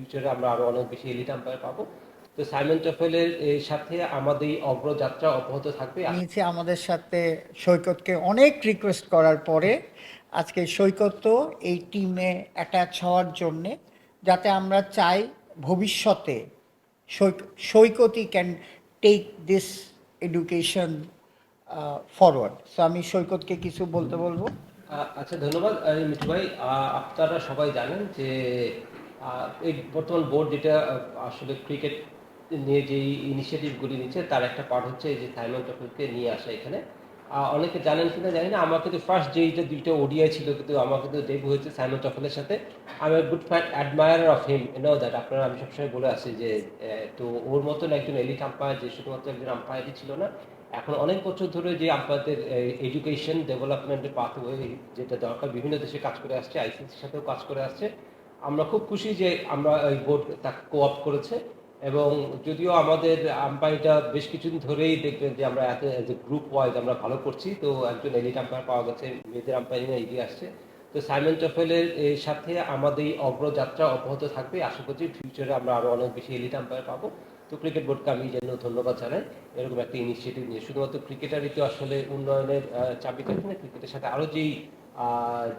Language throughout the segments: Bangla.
ফিউচারে আমরা আরও অনেক বেশি এলিট আম্পায়ার পাবো। তো সাইমন টফেলের এর সাথে আমাদের এই অগ্রযাত্রা অব্যাহত থাকবে। নিয়েছে আমাদের সাথে সৈকতকে অনেক রিকোয়েস্ট করার পরে আজকে সৈকত তো এই টিমে অ্যাটাচ হওয়ার জন্যে যাতে আমরা চাই ভবিষ্যতে সৈক- সৈকতই can take this education forward so আমি সৈকতকে কিছু বলতে বলব? আচ্ছা ধন্যবাদ। মিঠু ভাই আপনারা সবাই জানেন যে এই বর্তমান বোর্ড যেটা আসলে ক্রিকেট নিয়ে যে ইনিশিয়েটিভগুলি নিচ্ছে, তার একটা পার্ট হচ্ছে এই যে সাইমন টফেলকে নিয়ে আসা এখানে। অনেকে জানেন কিনা জানি না, আমার কিন্তু ফার্স্ট যেইটা, দুইটা ওডিআই ছিল, কিন্তু আমার কিন্তু ডেবু হয়েছে সাইমন টফেলের সাথে। আমি good fan admirer of him know that আপনারা, আমি সবসময় বলে আসি যে তো ওর মতন একজন এলিট আম্পায়ার যে শুধুমাত্র একজন আম্পায়ারই ছিল না, এখন অনেক বছর ধরে যে আম্পায়ারদের এডুকেশন ডেভেলপমেন্টের পাথওয়ে যেটা দরকার, বিভিন্ন দেশে কাজ করে আসছে আইসিসির সাথেও কাজ করে আসছে। আমরা খুব খুশি যে আমরা এই বোর্ড তাকে কোঅপ করেছে এবং যদিও আমাদের আম্পায়ারটা বেশ কিছুদিন ধরেই দেখবেন যে আমরা এত এজ এ গ্রুপ ওয়াইজ আমরা ভালো করছি তো একজন এলিট আম্পায়ার পাওয়া গেছে মেয়েদের আম্পায়ারিং এগিয়ে আসছে। তো সাইমন এর সাথে আমাদের এই অগ্রযাত্রা অব্যাহত থাকবে। আশা করছি ফিউচারে আমরা আরও অনেক বেশি এলিট আম্পায়ার পাবো। তো ক্রিকেট বোর্ডকে আমি যেন ধন্যবাদ জানাই। এরকম একটা ইনিশিয়েটিভ নিয়ে। শুধুমাত্র ক্রিকেটারই তো আসলে উন্নয়নের আহ, চাবিকাঠি না ক্রিকেটের সাথে আরও যেই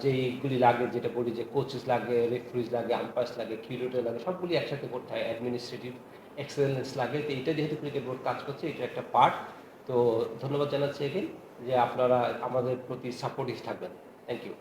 যেইগুলি লাগে, যেটা বলি যে কোচেস লাগে রেফারিজ লাগে আম্পায়ার্স লাগে কিউরেটর লাগে, সবগুলি একসাথে করতে হয় অ্যাডমিনিস্ট্রেটিভ এক্সেলেন্স লাগে। তো এটা যেহেতু ক্রিকেট বোর্ড কাজ করছে, এটা একটা পার্ট তো ধন্যবাদ জানাচ্ছি এগেন যে আপনারা আমাদের প্রতি সাপোর্টিভ থাকবেন। Thank you